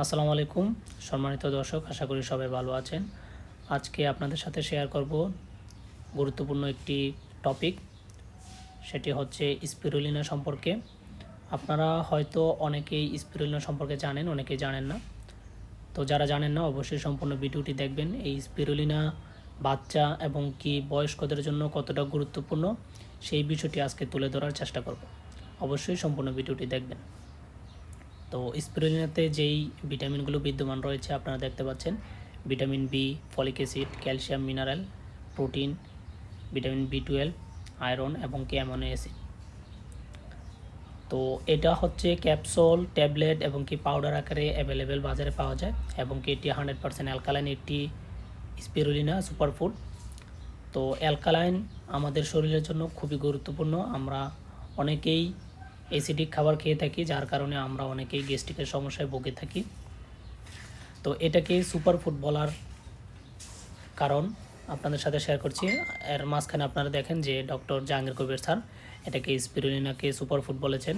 আসসালামু আলাইকুম। সম্মানিত দর্শক, আশা করি সবাই ভালো আছেন। আজকে আপনাদের সাথে শেয়ার করব গুরুত্বপূর্ণ একটি টপিক সেটি হচ্ছে স্পিরুলিনা সম্পর্কে। আপনারা হয়তো অনেকেই স্পিরুলিনা সম্পর্কে জানেন, অনেকেই জানেন না। তো যারা জানেন না, অবশ্যই সম্পূর্ণ ভিডিওটি দেখবেন। এই স্পিরুলিনা বাচ্চা এবং কি বয়স্কদের জন্য কতটা গুরুত্বপূর্ণ, সেই বিষয়টি আজকে তুলে ধরার চেষ্টা করব। অবশ্যই সম্পূর্ণ ভিডিওটি দেখবেন। তো স্পিরুলিনাতে যেই ভিটামিনগুলো বিদ্যমান রয়েছে, আপনারা দেখতে পাচ্ছেন। Vitamin B, folic acid, calcium mineral, protein, vitamin B twelve, iron এবং কি অ্যামোনো অ্যাসিড। তো এটা হচ্ছে ক্যাপসুল, ট্যাবলেট এবং কি পাউডার আকারে অ্যাভেলেবেল বাজারে পাওয়া যায় এবং কি এটি হান্ড্রেড পার্সেন্ট অ্যালকালাইন একটি স্পিরুলিনা সুপারফুড। তো অ্যালকালাইন আমাদের শরীরের জন্য খুবই গুরুত্বপূর্ণ। আমরা অনেকেই অ্যাসিডিক খাবার খেয়ে থাকি, যার কারণে আমরা অনেকেই গ্যাস্ট্রিকের সমস্যায় ভুগে থাকি। তো এটাকে সুপার ফুড বলার কারণ আপনাদের সাথে শেয়ার করছি। এর মাঝখানে আপনারা দেখেন যে ডক্টর জাহাঙ্গীর কবির স্যার এটাকে স্পিরুলিনাকে সুপার ফুড বলেছেন।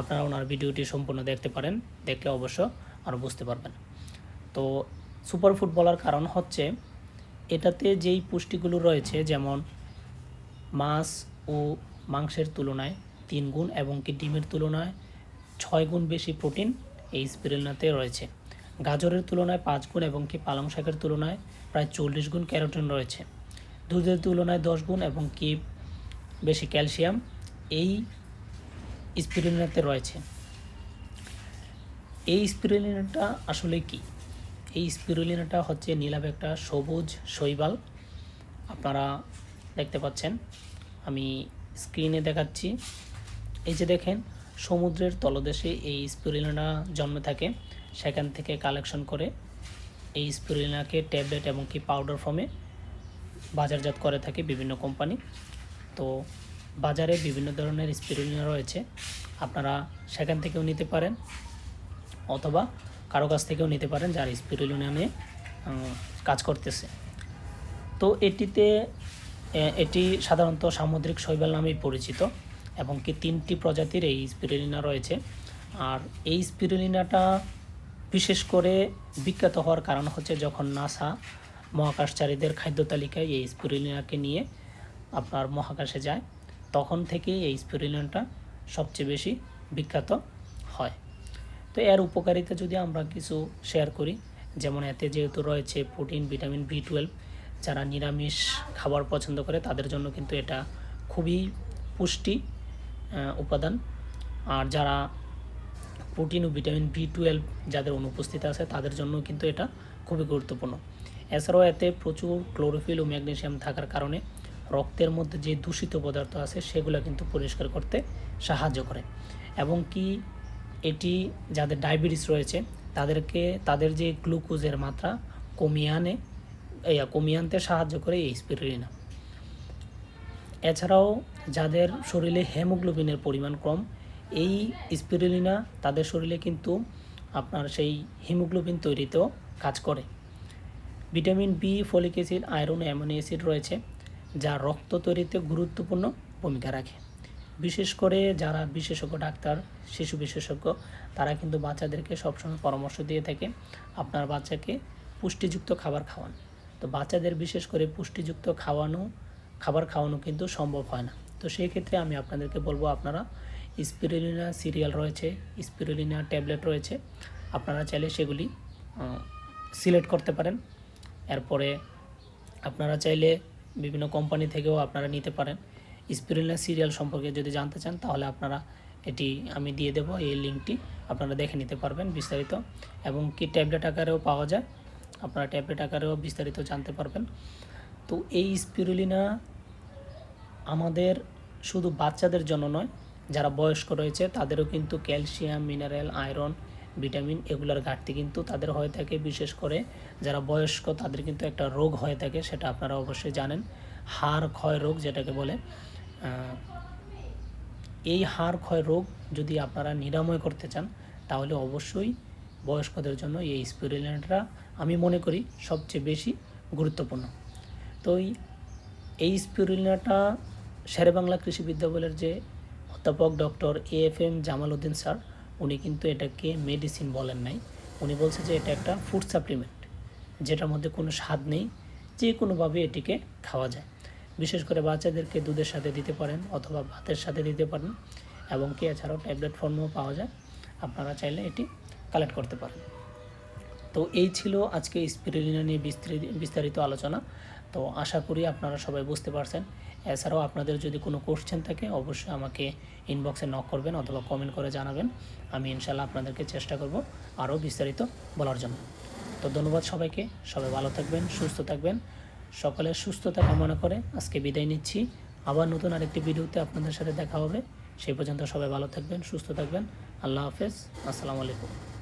আপনারা ওনার ভিডিওটি সম্পূর্ণ দেখতে পারেন, দেখলে অবশ্য আরও বুঝতে পারবেন। তো সুপার ফুড বলার কারণ হচ্ছে, এটাতে যেই পুষ্টিগুলো রয়েছে, যেমন মাছ ও মাংসের তুলনায় তিন গুণ এবং কি ডিমের তুলনায় ছয় গুণ বেশি প্রোটিন এই স্পিরুলিনাতে রয়েছে। গাজরের তুলনায় পাঁচ গুণ এবং কি পালং শাকের তুলনায় প্রায় চল্লিশ গুণ ক্যারোটিন রয়েছে। দুধের তুলনায় দশ গুণ এবং কি বেশি ক্যালসিয়াম এই স্পিরুলিনাতে রয়েছে। এই স্পিরুলিনাটা আসলে কি? এই স্পিরুলিনাটা হচ্ছে নীলাভ একটা সবুজ শৈবাল। আপনারা দেখতে পাচ্ছেন। আমি স্ক্রিনে দেখাচ্ছি। এই যে দেখেন, সমুদ্রের তলদেশে এই স্পিরুলিনা জন্মে থাকে। সেখান থেকে কালেকশন করে এই স্পিরুলিনাকে ট্যাবলেট এবং কি পাউডার ফর্মে বাজারজাত করে থাকে বিভিন্ন কোম্পানি তো বাজারে বিভিন্ন ধরনের স্পিরুলিনা রয়েছে। আপনারা সেখান থেকেও নিতে পারেন অথবা কারও কাছ থেকেও নিতে পারেন যার স্পিরুলিনা নিয়ে কাজ করতেছে। তো এটিতে এটি সাধারণত সামুদ্রিক শৈবাল নামেই পরিচিত। এবং কি তিনটি প্রজাতির এই স্পিরুলিনা রয়েছে। আর এই স্পিরুলিনাটা বিশেষ করে বিখ্যাত হওয়ার কারণ হচ্ছে যখন নাসা মহাকাশচারীদের খাদ্য তালিকায় এই স্পিরুলিনাকে নিয়ে আপনার মহাকাশে যায়, তখন থেকেই এই স্পিরুলিনাটা সবচেয়ে বেশি বিখ্যাত হয়। তো এর উপকারিতা যদি আমরা কিছু শেয়ার করি, যেমন এতে যেহেতু রয়েছে প্রোটিন, ভিটামিন বি টুয়েলভ, যারা নিরামিষ খাবার পছন্দ করে তাদের জন্য কিন্তু এটা খুবই পুষ্টি উপাদান। আর যারা প্রোটিন ও ভিটামিন বি টুয়েলভ যাদের অনুপস্থিত আছে, তাদের জন্য কিন্তু এটা খুবই গুরুত্বপূর্ণ। এছাড়াও এতে প্রচুর ক্লোরোফিল ও ম্যাগনেসিয়াম থাকার কারণে রক্তের মধ্যে যে দূষিত পদার্থ আছে, সেগুলো কিন্তু পরিষ্কার করতে সাহায্য করে। এবং কি এটি যাদের ডায়াবেটিস রয়েছে, তাদেরকে, তাদের যে গ্লুকোজের মাত্রা কমিয়ে আনে কমিয়ে আনতে সাহায্য করে এই স্পিরুলিনা। এছাড়াও যাদের শরীরে হেমোগ্লোবিনের পরিমাণ কম, এই স্পিরুলিনা তাদের শরীরে কিন্তু আপনার সেই হিমোগ্লোবিন তৈরিতেও কাজ করে। Vitamin B, folic acid, iron amino acid রয়েছে, যা রক্ত তৈরিতে গুরুত্বপূর্ণ ভূমিকা রাখে। বিশেষ করে যারা বিশেষজ্ঞ ডাক্তার, শিশু বিশেষজ্ঞ, তারা কিন্তু বাচ্চাদেরকে সবসময় পরামর্শ দিয়ে থাকে, আপনার বাচ্চাকে পুষ্টিযুক্ত খাবার খাওয়ান। তো বাচ্চাদের বিশেষ করে পুষ্টিযুক্ত খাওয়ানো, খাবার খাওয়ানো কিন্তু সম্ভব হয় না। তো সেই ক্ষেত্রে আমি আপনাদেরকে বলব, আপনারা স্পিরুলিনা সিরিয়াল রয়েছে স্পিরুলিনা ট্যাবলেট রয়েছে, আপনারা চাইলে সেগুলি সিলেক্ট করতে পারেন। এরপরে আপনারা চাইলে বিভিন্ন কোম্পানি থেকেও আপনারা নিতে পারেন। স্পিরুলিনা সিরিয়াল সম্পর্কে যদি জানতে চান, তাহলে আপনারা এটি আমি দিয়ে দেবো, এই লিঙ্কটি আপনারা দেখে নিতে পারবেন বিস্তারিত। এবং কি ট্যাবলেট আকারেও পাওয়া যায়, আপনারা ট্যাবলেট আকারেও বিস্তারিত জানতে পারবেন। তো এই স্পিরুলিনা আমাদের শুধু বাচ্চাদের জন্য নয়, যারা বয়স্ক রয়েছে, তাদেরও কিন্তু ক্যালসিয়াম, মিনারেল, আয়রন, ভিটামিন এগুলোর ঘাটতি কিন্তু তাদের হয়ে থাকে। বিশেষ করে যারা বয়স্ক, তাদের কিন্তু একটা রোগ হয়ে থাকে, সেটা আপনারা অবশ্যই জানেন। হাড় ক্ষয় রোগ যেটাকে বলে এই হাড় ক্ষয় রোগ যদি আপনারা নিরাময় করতে চান, তাহলে অবশ্যই বয়স্কদের জন্য এই স্পিরুলিনাটা আমি মনে করি সবচেয়ে বেশি গুরুত্বপূর্ণ। তো এই- স্পিরুলিনাটা শেরেবাংলা কৃষি বিদ্যালয়ের যে অধ্যাপক doctor A F M Jamal Uddin sir, উনি কিন্তু এটাকে মেডিসিন বলেন নাই। উনি বলছে যে এটা একটা ফুড সাপ্লিমেন্ট যেটার মধ্যে কোনো স্বাদ নেই, যে কোনোভাবে এটিকে খাওয়া যায়। বিশেষ করে বাচ্চাদেরকে দুধের সাথে দিতে পারেন অথবা ভাতের সাথে দিতে পারেন এবং কি এছাড়াও ট্যাবলেট ফর্মও পাওয়া যায়। আপনারা চাইলে এটি কালেক্ট করতে পারেন। তো এই ছিল আজকে স্পিরুলিনা নিয়ে বিস্তারিত আলোচনা। তো আশা করি আপনারা সবাই বুঝতে পারছেন এছাড়াও আপনাদের যদি কোনো কোশ্চেন থাকে, অবশ্যই আমাকে ইনবক্সে নক করবেন অথবা কমেন্ট করে জানাবেন। আমি ইনশাল্লাহ আপনাদেরকে চেষ্টা করব আরও বিস্তারিত বলার জন্য। তো ধন্যবাদ সবাইকে। সবাই ভালো থাকবেন, সুস্থ থাকবেন। সকলের সুস্থতা কামনা করে আজকে বিদায় নিচ্ছি। আবার নতুন আরেকটি ভিডিওতে আপনাদের সাথে দেখা হবে। সেই পর্যন্ত সবাই ভালো থাকবেন, সুস্থ থাকবেন। আল্লাহ হাফেজ। আসসালামু আলাইকুম।